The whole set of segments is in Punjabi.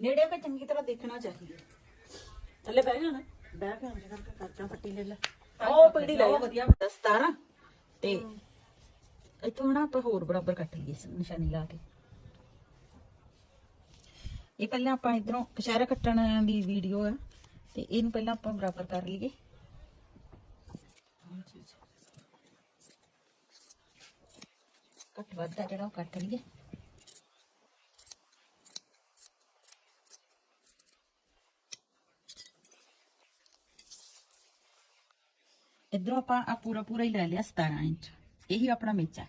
ਨੇੜੇ ਕੇ ਚੰਗੀ ਤਰ੍ਹਾਂ ਦੇਖਣਾ ਚਾਹੀਦਾ। ਥੱਲੇ ਬਹਿ ਜਾ ਨਾ। ਬਹਿ ਕੇ ਅੰਦਰ ਕਰਚਾ ਪੱਟੀ ਲੈ ਲੈ। ਉਹ ਪੀੜੀ ਲੈ ਵਧੀਆ। 17 ਤੇ ਇੱਥੋਂ ਨਾ ਆਪਾਂ ਹੋਰ ਬਰਾਬਰ ਕੱਟ ਲਈਏ ਨਿਸ਼ਾਨੀ ਲਾ ਕੇ। ਇਹ ਪਹਿਲਾਂ ਆਪਾਂ ਇਧਰੋਂ ਕਸ਼ਹਿਰਾ ਕੱਟਣ ਦੀ ਵੀਡੀਓ ਆ। ਤੇ ਇਹਨੂੰ ਪਹਿਲਾਂ ਆਪਾਂ ਬਰਾਬਰ ਕਰ ਲਈਏ। ਕੱਟ ਵੱਧਦਾ ਜਿਹੜਾ ਉਹ ਕੱਟ ਲਈਏ। ਇਧਰੋਂ ਆਪਾਂ ਆ ਪੂਰਾ ਪੂਰਾ ਹੀ ਲੈ ਲਿਆ 17 ਇੰਚ ਇਹੀ ਆਪਣਾ ਮੇਚਾ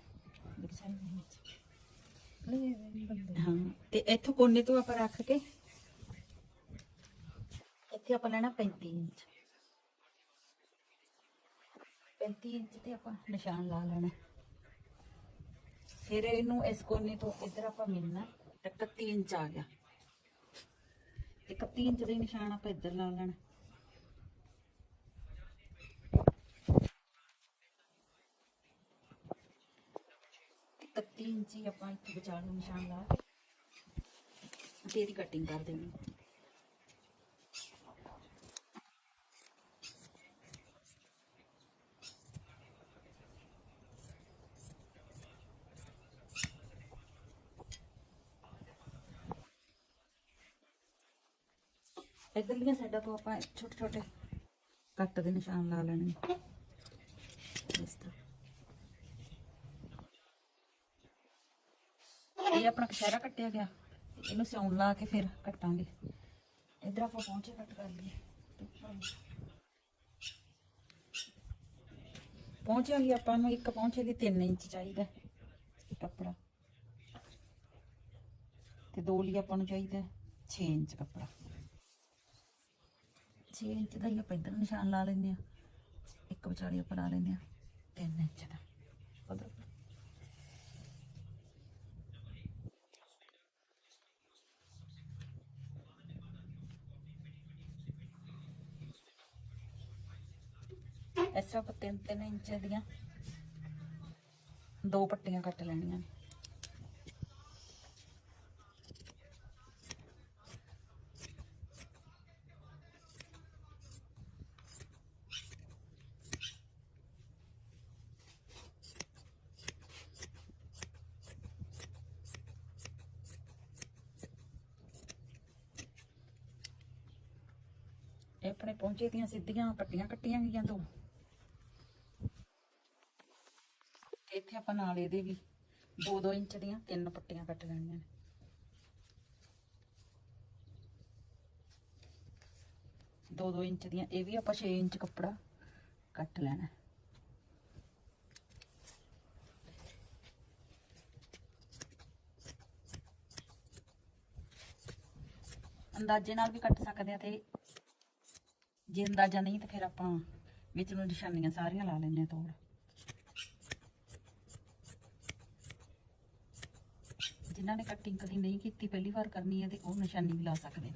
ਹਾਂ ਤੇ ਇੱਥੋਂ ਕੋਨੇ ਤੋਂ ਆਪਾਂ ਰੱਖ ਕੇ ਇੱਥੇ ਆਪਾਂ ਲੈਣਾ 35 ਇੰਚ 35 ਇੰਚ ਤੇ ਆਪਾਂ ਨਿਸ਼ਾਨ ਲਾ ਲੈਣਾ ਫਿਰ ਇਹਨੂੰ ਇਸ ਕੋਨੇ ਤੋਂ ਇੱਧਰ ਆਪਾਂ ਮਿਲਣਾ ਤੇ 31 ਇੰਚ ਆ ਗਿਆ 31 ਇੰਚ ਦੇ ਨਿਸ਼ਾਨ ਆਪਾਂ ਇੱਧਰ ਲਾ ਲੈਣਾ ਤੇ 31 ਇੰਚ ਹੀ ਆਪਾਂ ਇੱਥੇ ਵਿਚਾਰ ਨੂੰ ਨਿਸ਼ਾਨ ਲਾ ਕੇ। ਤੇ ਇਹਦੀ ਕਟਿੰਗ ਕਰ ਦੇਣੀ ਇਧਰਲੀਆਂ ਸਾਈਡਾਂ ਤੋਂ ਆਪਾਂ ਛੋਟੇ ਛੋਟੇ ਕੱਟ ਦੇ ਨਿਸ਼ਾਨ ਲਾ ਲੈਣੇ ਇਸ ਤਰ੍ਹਾਂ ਇਹ ਆਪਣਾ ਕਸ਼ਹਿਰਾ ਕੱਟਿਆ ਗਿਆ ਇਹਨੂੰ ਸਿਉਣ ਲਾ ਕੇ ਫਿਰ ਕੱਟਾਂਗੇ। ਇਧਰ ਆਪਾਂ ਪਹੁੰਚੇ ਕੱਟ ਕਰ ਲਈਏ। ਪਹੁੰਚਿਆ ਆਪਾਂ ਨੂੰ ਇੱਕ ਪਹੁੰਚੇ ਦੀ 3 ਇੰਚ ਚਾਹੀਦਾ ਕੱਪੜਾ। ਤੇ ਦੋ ਲਈ ਆਪਾਂ ਨੂੰ ਚਾਹੀਦਾ 6 ਇੰਚ ਕੱਪੜਾ। 6 ਇੰਚ ਦਾ ਹੀ ਆਪਾਂ ਇੱਧਰ ਨਿਸ਼ਾਨ ਲਾ ਲੈਂਦੇ ਆ ਇੱਕ ਵਿਚਾਲੇ ਆਪਾਂ ਲਾ ਲੈਂਦੇ ਆ 3 ਇੰਚ ਦਾ। ਉਧਰ ਇਸ ਤਰ੍ਹਾਂ ਆਪਾਂ ਤਿੰਨ ਤਿੰਨ ਇੰਚ ਦੀਆਂ ਦੋ ਪੱਟੀਆਂ ਕੱਟ ਲੈਣੀਆਂ ਨੇ। ਆਪਣੇ ਪਹੁੰਚੇ ਦੀਆਂ ਸਿੱਧੀਆਂ ਪੱਟੀਆਂ ਕੱਟੀਆਂ ਗਈਆਂ ਦੋ। ਤੇ ਇੱਥੇ ਆਪਾਂ ਨਾਲ ਇਹਦੇ ਵੀ 2-2 ਇੰਚ ਦੀਆਂ ਤਿੰਨ ਪੱਟੀਆਂ ਕੱਟ ਲੈਣੀਆਂ ਨੇ। ਦੋ ਦੋ ਇੰਚ ਦੀਆਂ, ਇਹ ਵੀ ਆਪਾਂ 6 ਇੰਚ ਕੱਪੜਾ ਕੱਟ ਲੈਣਾ ਅੰਦਾਜ਼ੇ ਨਾਲ ਵੀ ਕੱਟ ਸਕਦੇ ਆ ਤੇ ਜੇ ਅੰਦਾਜ਼ਾ ਨਹੀਂ ਤਾਂ ਫਿਰ ਆਪਾਂ ਵਿੱਚ ਨੂੰ ਨਿਸ਼ਾਨੀਆਂ ਸਾਰੀਆਂ ਲਾ ਲੈਂਦੇ ਆ ਤੋੜ। ਜਿਨ੍ਹਾਂ ਨੇ ਕਟਿੰਗ ਕਦੀ ਨਹੀਂ ਕੀਤੀ, ਪਹਿਲੀ ਵਾਰ ਕਰਨੀ ਹੈ ਤੇ ਉਹ ਨਿਸ਼ਾਨੀ ਵੀ ਲਾ ਸਕਦੇ ਨੇ।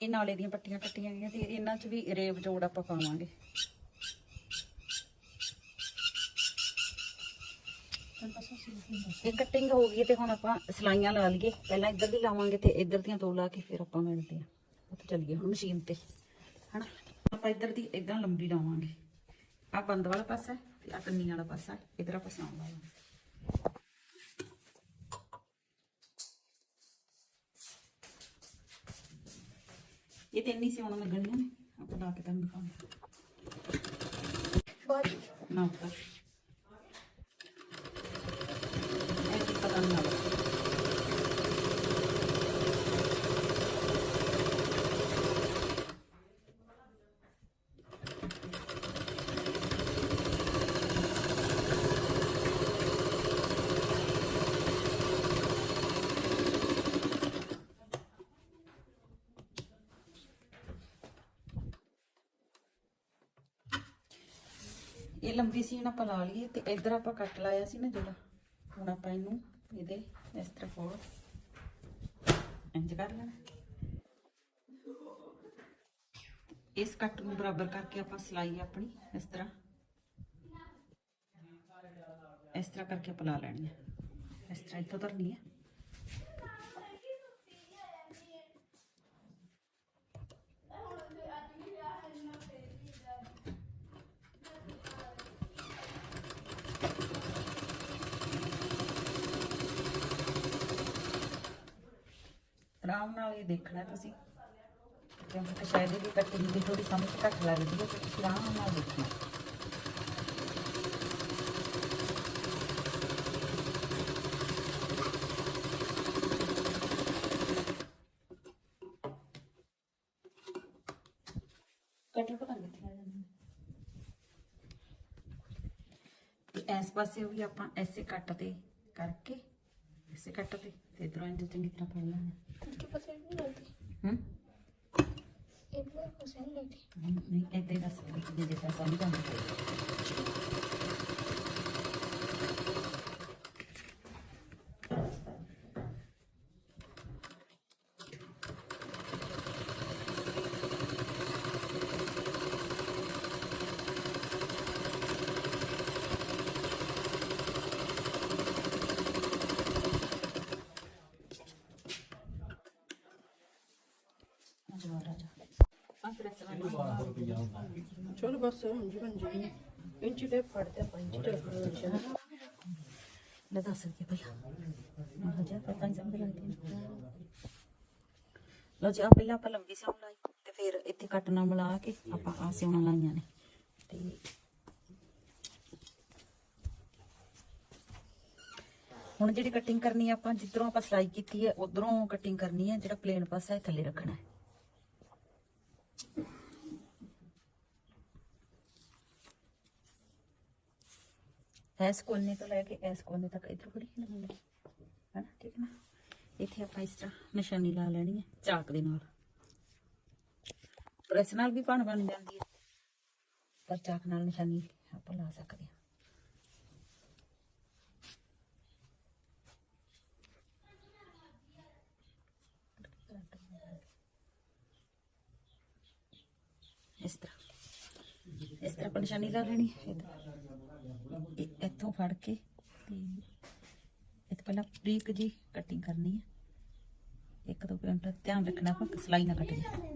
ਇਹ ਨਾਲੇ ਦੀਆਂ ਪੱਟੀਆਂ ਕੱਟੀਆਂ ਗਈਆਂ ਤੇ ਇਹਨਾਂ 'ਚ ਵੀ ਰੇਬ ਜੋੜ ਆਪਾਂ ਪਾਵਾਂਗੇ। ਇਹ ਕਟਿੰਗ ਹੋ ਗਈ ਤੇ ਹੁਣ ਆਪਾਂ ਸਲਾਈਆਂ ਲਾ ਲਈਏ। ਪਹਿਲਾਂ ਇੱਧਰ ਦੀ ਲਾਵਾਂਗੇ ਤੇ ਇੱਧਰ ਦੀਆਂ ਦੋ ਲਾ ਕੇ ਫਿਰ ਆਪਾਂ ਮਿਲਦੇ ਆ ਉੱਥੇ ਚੱਲੀਏ ਹੁਣ ਮਸ਼ੀਨ ਤੇ ਹਨਾ? ਆਪਾਂ ਇੱਧਰ ਦੀ ਇਦਾਂ ਲੰਬੀ ਲਾਵਾਂਗੇ। ਆ ਬੰਦ ਵਾਲਾ ਪਾਸਾ ਤੇ ਆ ਕੰਨੀ ਵਾਲਾ ਪਾਸਾ। ਇੱਧਰ ਆਪਾਂ ਸਾਉਂ ਲਾਵਾਂਗੇ ਇਹ ਤੇ ਇੰਨੀ ਸਿਉਣ ਲੱਗਣੀਆਂ ਨੇ। ਆਪਾਂ ਲਾ ਕੇ ਤੁਹਾਨੂੰ ਦਿਖਾਉਂਦੇ ਨਾ ਉੱਪਰ ਇਹ ਕੀ ਪਤਾ ਨਹੀਂ ਲੱਗਦਾ ਇਹ ਲੰਬੀ ਸੀਨ ਆਪਾਂ ਲਾ ਲਈਏ ਤੇ ਇੱਧਰ ਆਪਾਂ ਕੱਟ ਲਾਇਆ ਸੀ ਨਾ ਜਿਹੜਾ। ਹੁਣ ਆਪਾਂ ਇਹਨੂੰ ਇਹਦੇ, ਇਸ ਤਰ੍ਹਾਂ ਫੋੜ ਇੰਜ ਕਰ ਲੈਣਾ। ਇਸ ਕੱਟ ਨੂੰ ਬਰਾਬਰ ਕਰਕੇ ਆਪਾਂ ਸਲਾਈ ਆਪਣੀ, ਇਸ ਤਰ੍ਹਾਂ। ਇਸ ਤਰ੍ਹਾਂ ਕਰਕੇ ਆਪਾਂ ਲਾ ਲੈਣੀ ਹੈ ਇਸ ਤਰ੍ਹਾਂ ਇੱਥੋਂ ਧਰਨੀ ਹੈ ਆਰਾਮ ਨਾਲ ਇਹ ਦੇਖਣਾ ਤੁਸੀਂ। ਕਿਉਂਕਿ ਸ਼ਾਇਦ ਇਹਦੀ ਕਟਿੰਗ ਦੀ ਥੋੜੀ ਸਮਝ ਘੱਟ ਲੱਗਦੀ ਹੈ ਤੇ ਤੁਸੀਂ ਆਰਾਮ ਨਾਲ ਦੇਖਣਾ। ਕਟਰ ਪਤਾ ਨਹੀਂ ਕਿੱਥੇ ਆ ਜਾਂਦਾ ਤੇ ਇਸ ਪਾਸੇ ਵੀ ਆਪਾਂ ਐਸੇ ਕੱਟ ਤੇ ਕਰਕੇ, ਐਸੇ ਕੱਟ ਤੇ ਤੇ ਇਧਰੋਂ ਇੰਜ ਚੰਗੀ ਤਰ੍ਹਾਂ ਫੜ ਲੈਣਾ ਪਸੰਦ ਨਹੀਂ ਆਉਂਦੀ ਹੂੰ? ਇਹ ਬਹੁਤ ਪਸੰਦ ਆਉਂਦੀ। ਨਹੀਂ ਇਦਾਂ ਹੀ ਬਸ ਜਿੱਦੇ ਪੈਸਾ ਨਹੀਂ ਕੰਮ ਕਰਦਾ ਚਲੋ ਬਸ ਹੁਣ ਜੀ ਇੰਚ ਟੇਪ ਫੜਦੇ ਆਪਾਂ ਇੰਚ ਟੇਪ ਲੈ ਦੱਸ ਕੇ ਭਈਆ ਮੈਂ ਜਾ ਪਤਾ ਨਹੀਂ ਸਮਝ ਲੱਗਦੀ ਲੋ ਜੀ ਆ ਪਹਿਲਾਂ ਆਪਾਂ ਲੰਬੀ ਸਿਉਣ ਲਾਈ ਤੇ ਫਿਰ ਇੱਥੇ ਕੱਟ ਮਿਲਾ ਕੇ ਆਪਾਂ ਆ ਸਿਉਣਾ ਲਾਈਆਂ ਨੇ ਤੇ ਹੁਣ ਜਿਹੜੀ ਕਟਿੰਗ ਕਰਨੀ ਆ ਆਪਾਂ, ਜਿੱਧਰੋਂ ਆਪਾਂ ਸਲਾਈ ਕੀਤੀ ਹੈ ਉਧਰੋਂ ਕਟਿੰਗ ਕਰਨੀ ਹੈ ਜਿਹੜਾ ਪਲੇਨ ਪਾਸਾ ਹੈ ਥੱਲੇ ਰੱਖਣਾ ਹੈ। ਐਸ ਕੋਨੇ ਤੋਂ ਲੈ ਕੇ ਐਸ ਕੋਨੇ ਤੱਕ ਇਧਰ ਫੜੀ ਲਗਾਉਣੀ ਹੈ ਨਾ, ਠੀਕ ਨਾ? ਇੱਥੇ ਆਪਾਂ ਇਸ ਤਰ੍ਹਾਂ ਨਿਸ਼ਾਨੀ ਲਾ ਲੈਣੀ ਹੈ, ਚਾਕ ਦੇ ਨਾਲ। ਪ੍ਰੈਸ ਨਾਲ ਵੀ ਬਣ ਬਣ ਜਾਂਦੀ ਹੈ। ਪਰ ਚਾਕ ਨਾਲ ਨਿਸ਼ਾਨੀ ਆਪਾਂ ਲਾ ਸਕਦੇ ਹਾਂ। ਇਸ ਤਰ੍ਹਾਂ। ਇਸ ਤਰ੍ਹਾਂ ਆਪਾਂ ਨਿਸ਼ਾਨੀ ਲਾ ਲੈਣੀ ਹੈ ਇੱਧਰ। ਇੱਥੋਂ ਫੜ ਕੇ ਤੇ ਇਹ ਪਹਿਲਾਂ ਬਰੀਕ ਜੀ ਕਟਿੰਗ ਕਰਨੀ ਹੈ ਇੱਕ ਦੋ ਮਿੰਟ ਧਿਆਨ ਰੱਖਣਾ ਆਪਾਂ ਸਲਾਈ ਨਾ ਕੱਟ ਜਾਏ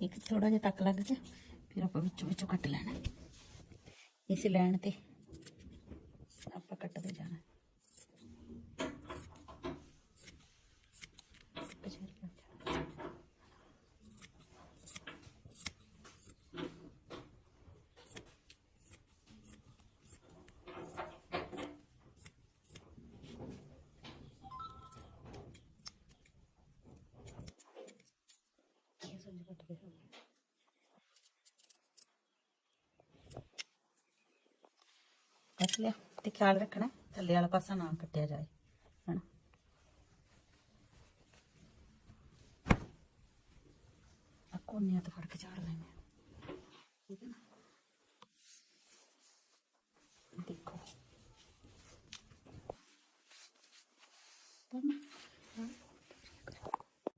ਇੱਕ ਥੋੜਾ ਜਿਹਾ ਤੱਕ ਲੱਗ ਗਿਆ, ਫਿਰ ਆਪਾਂ ਵਿੱਚੋਂ ਵਿੱਚੋਂ ਕੱਟ ਲੈਣਾ ਇਸ ਲੈਣ ਤੇ। ਆਪਾਂ ਕੱਟਦੇ ਜਾਣਾ। ਕਚਹਿਰੀ ਕਰ ਕੱਟ ਲਿਆ ਤੇ ਖਿਆਲ ਰੱਖਣਾ ਥੱਲੇ ਵਾਲਾ ਪਾਸਾ ਨਾ ਕੱਟਿਆ ਜਾਏ ਹਨਾ? ਆ ਕੋਨਿਆਂ ਤੋਂ ਫੜ ਕੇ ਚਾੜ ਲੈਣੇ। ਠੀਕ ਹੈ ਨਾ? ਦੇਖੋ।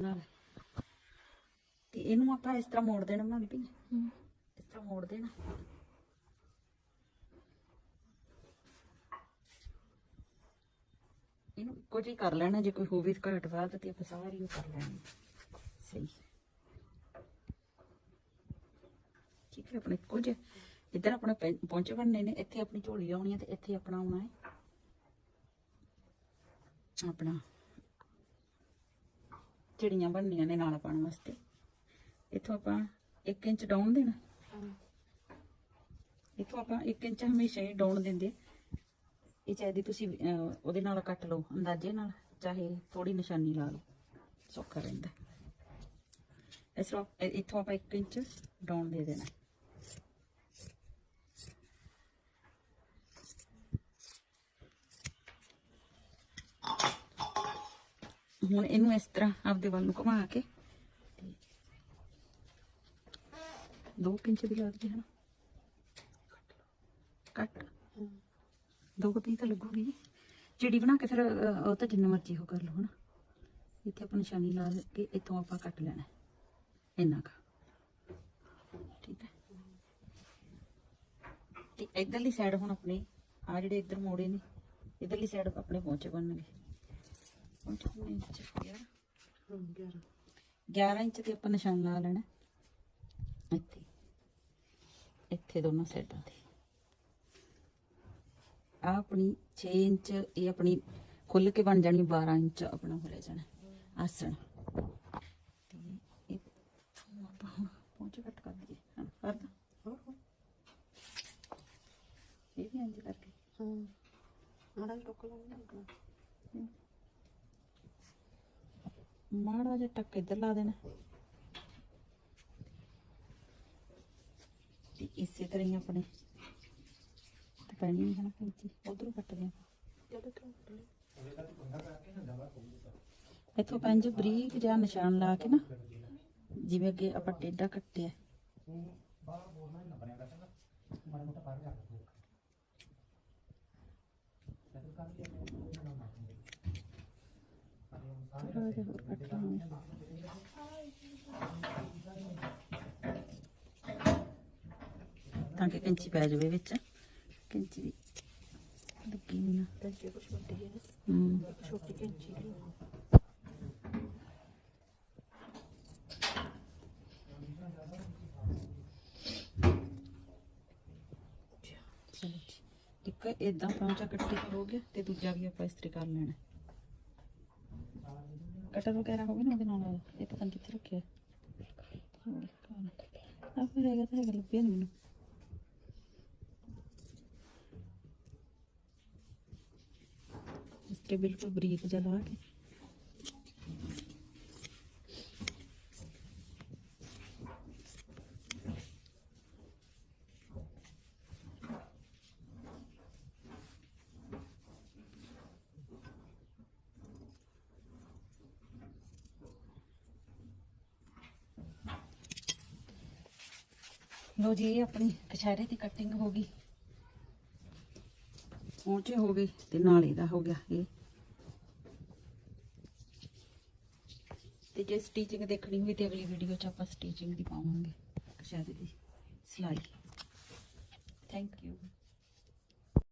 ਨਾਲ। ਤੇ ਇਹਨੂੰ ਆਪਾਂ ਇਸ ਤਰ੍ਹਾਂ ਮੋੜ ਦੇਣਾ ਮੰਮੀ ਇਸ ਤਰ੍ਹਾਂ ਮੋੜ ਦੇਣਾ। ਇੱਕੋ ਜਿਹੀ ਕਰ ਲੈਣਾ ਜੇ ਕੋਈ ਹੋਵੇ ਘਾਟ ਵਾਧ ਤੇ ਆਪਾਂ ਸਾਰੀ ਉਹ ਕਰ ਲੈਣੀ ਸਹੀ। ਠੀਕ ਹੈ ਆਪਣੇ ਜਿਹੇ ਇੱਧਰ ਆਪਣੇ ਪਹੁੰਚੇ ਬਣਨੇ ਨੇ ਇੱਥੇ ਆਪਣੀ ਝੋਲੀ ਆਉਣੀ ਹੈ ਤੇ ਇੱਥੇ ਆਪਣਾ ਆਉਣਾ ਹੈ। ਆਪਣਾ। ਚਿੜੀਆਂ ਬਣਨੀਆਂ ਨੇ ਨਾਲ ਪਾਉਣ ਵਾਸਤੇ। ਇੱਥੋਂ ਆਪਾਂ 1 ਇੰਚ ਡਾਊਨ ਦੇਣਾ। ਇੱਥੋਂ ਆਪਾਂ 1 ਇੰਚ ਹਮੇਸ਼ਾ ਹੀ ਡਾਊਨ ਦਿੰਦੇ ਇਹ ਚਾਹੀਦੀ ਤੁਸੀਂ ਉਹਦੇ ਨਾਲ ਕੱਟ ਲਓ, ਅੰਦਾਜ਼ੇ ਨਾਲ, ਚਾਹੇ ਥੋੜੀ ਨਿਸ਼ਾਨੀ ਲਾ ਲਓ, ਸੌਖਾ ਰਹਿੰਦਾ ਇਸ ਤਰ੍ਹਾਂ ਇੱਥੋਂ ਆਪਾਂ 1 ਇੰਚ ਡਾਊਨ ਦੇ ਦੇਣਾ ਹੁਣ ਇਹਨੂੰ ਇਸ ਤਰ੍ਹਾਂ ਆਪਦੇ ਵੱਲ ਨੂੰ ਘੁਮਾ ਕੇ ਦੋ ਇੰਚ ਵੀ ਲੱਗਦੇ ਹਨ? ਕੱਟ ਕੱਟ। ਦੋ ਕੁ ਪੀਸ ਤਾਂ ਲੱਗੂਗੀ। ਜੀ ਚਿੜੀ ਬਣਾ ਕੇ ਫਿਰ ਉਹ ਤਾਂ ਜਿੰਨਾ ਮਰਜ਼ੀ ਉਹ ਕਰ ਲਓ, ਹਨਾ। ਇੱਥੇ ਆਪਾਂ ਨਿਸ਼ਾਨੀ ਲਾ ਕੇ ਇੱਥੋਂ ਆਪਾਂ ਕੱਟ ਲੈਣਾ ਇੰਨਾ ਕੁ। ਠੀਕ ਹੈ। ਤੇ ਇਧਰਲੀ ਸਾਈਡ ਹੁਣ ਆਪਣੇ ਆ ਜਿਹੜੇ ਇੱਧਰ ਮੋੜੇ ਨੇ, ਇਧਰਲੀ ਸਾਈਡ ਆਪਣੇ ਪਹੁੰਚੇ ਬਣਨਗੇ। ਪਹੁੰਚੇ ਇੰਚ 11 11 ਇੰਚ ਤੇ ਆਪਾਂ ਨਿਸ਼ਾਨ ਲਾ ਲੈਣਾ ਇੱਥੇ। ਇੱਥੇ ਦੋਨੋਂ ਸਾਈਡਾਂ ਤੇ। ਆ ਆਪਣੀ 6 ਇੰਚ ਇਹ ਆਪਣੀ ਖੁੱਲ ਕੇ ਬਣ ਜਾਣੀ 12 ਇੰਚ ਆਪਣਾ ਹੋ ਰਹਿ ਜਾਣਾ। ਆਸਣ। ਤੇ ਇੱਥੋਂ ਆਪਾਂ ਪਹੁੰਚ ਕੱਟ ਕਰ ਦਈਏ। ਹਾਂ ਕਰਦਾ ਇਹ ਵੀ ਇੰਜ ਕਰਕੇ। ਹਮ ਮਾੜਾ ਜਿਹਾ ਟੋਕਾ ਲਾਉਣਾ ਮਾੜਾ ਜਿਹਾ ਟੱਕ ਇੱਧਰ ਲਾ ਦੇਣਾ। ਤੇ ਇਸੇ ਤਰ੍ਹਾਂ ਹੀ ਆਪਣੇ ਪੈਣੀ ਨਹੀਂ ਹਨਾ ਕੈਂਚੀ ਉਧਰੋਂ ਕੱਟ ਦਿਆਂ ਇੱਥੋਂ ਪੰਜ ਬਰੀਕ ਜਿਹਾ ਨਿਸ਼ਾਨ ਲਾ ਕੇ ਨਾ, ਜਿਵੇਂ ਅੱਗੇ ਆਪਾਂ ਟੇਢਾ ਕੱਟਿਆ। ਥੋੜ੍ਹਾ ਜਿਹਾ ਹੋਰ ਕੱਟ ਲਾਂਗੇ। ਤਾਂ ਕਿ ਕੰਚੀ ਪੈ ਜਾਵੇ ਵਿੱਚ। ਕੈਂਚੀ ਵੀ ਲੱਗੀ ਨਹੀਂ ਨਾ ਕੈਂਚੀ ਕੁਛ ਵੱਡੀ ਹੈ ਨਾ। ਹੂੰ। ਛੋਟੀ ਕੈਂਚੀ ਲਈ ਚਲੋ ਜੀ। ਇੱਕ ਇਦਾਂ ਪਹੁੰਚਾ ਕੱਟੀ ਹੋ ਗਿਆ ਤੇ ਦੂਜਾ ਵੀ ਆਪਾਂ ਇਸਤਰੀ ਕਰ ਲੈਣਾ। ਕਟਰ ਵਗੈਰਾ ਹੋਵੇ ਨਾ ਉਹਦੇ ਨਾਲ ਇਹ ਪਤਾ ਨਹੀਂ ਕਿੱਥੇ ਰੱਖਿਆ। ਆ ਫਿਰ ਹੈਗਾ ਤਾਂ ਹੈਗਾ ਲੱਭਿਆ ਨਹੀਂ ਮੈਨੂੰ। ਇਸ ਬਿਲਕੁਲ ਬਰੀਕ ਜਿਹਾ ਲਾ ਕੇ। ਲੋ ਜੀ, ਇਹ ਆਪਣੀ ਕਛਹਿਰੇ ਦੀ ਕਟਿੰਗ ਹੋ ਗਈ। ਪਹੁੰਚੇ ਹੋ ਗਏ ਤੇ ਨਾਲੇ ਦਾ ਹੋ ਗਿਆ ਇਹ। ਤੇ ਜੇ ਸਟਿਚਿੰਗ ਦੇਖਣੀ ਹੋਈ ਤੇ ਅਗਲੀ ਵੀਡੀਓ ਚ ਆਪਾਂ ਸਟਿਚਿੰਗ ਦੀ ਪਾਵਾਂਗੇ। ਕਛਹਿਰੇ ਦੀ ਸਿਲਾਈ। Thank you